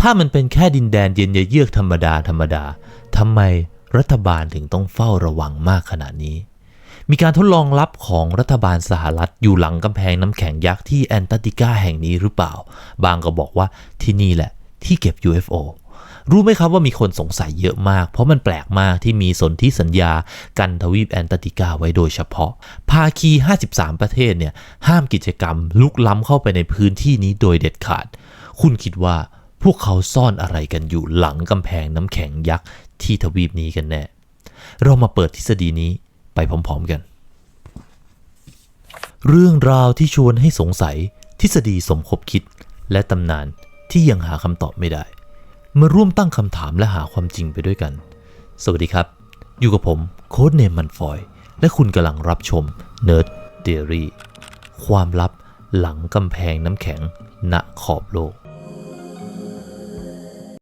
ถ้ามันเป็นแค่ดินแดนเย็นเยือกธรรมดาธรรมดาทำไมรัฐบาลถึงต้องเฝ้าระวังมากขนาดนี้ มีการทดลองลับของรัฐบาลสหรัฐอยู่หลังกำแพงน้ำแข็งยักษ์ที่แอนตาร์กติกาแห่งนี้หรือเปล่า บางก็บอกว่าที่นี่แหละที่เก็บ UFO รู้ไหมครับว่ามีคนสงสัยเยอะมาก เพราะมันแปลกมากที่มีสนธิสัญญากันทวีปแอนตาร์กติกาไว้โดยเฉพาะ ภาคี 53 ประเทศเนี่ยห้ามกิจกรรมลุกล้ำเข้าไปในพื้นที่นี้โดยเด็ดขาด คุณคิดว่า พวกเขาซ่อนอะไรกันอยู่หลังกำแพงน้ำแข็งยักษ์ที่ทวีปนี้กันแน่ เรามาเปิดทฤษฎีนี้ไปพร้อมๆกัน เรื่องราวที่ชวนให้สงสัยทฤษฎีสมคบคิดและตำนานที่ยังหาคำตอบไม่ได้ มาร่วมตั้งคำถามและหาความจริงไปด้วยกัน สวัสดีครับ อยู่กับผมโค้ดเนมมันฟอย และคุณกำลังรับชม Nerd Theory ความลับหลังกำแพงน้ำแข็งณขอบโลก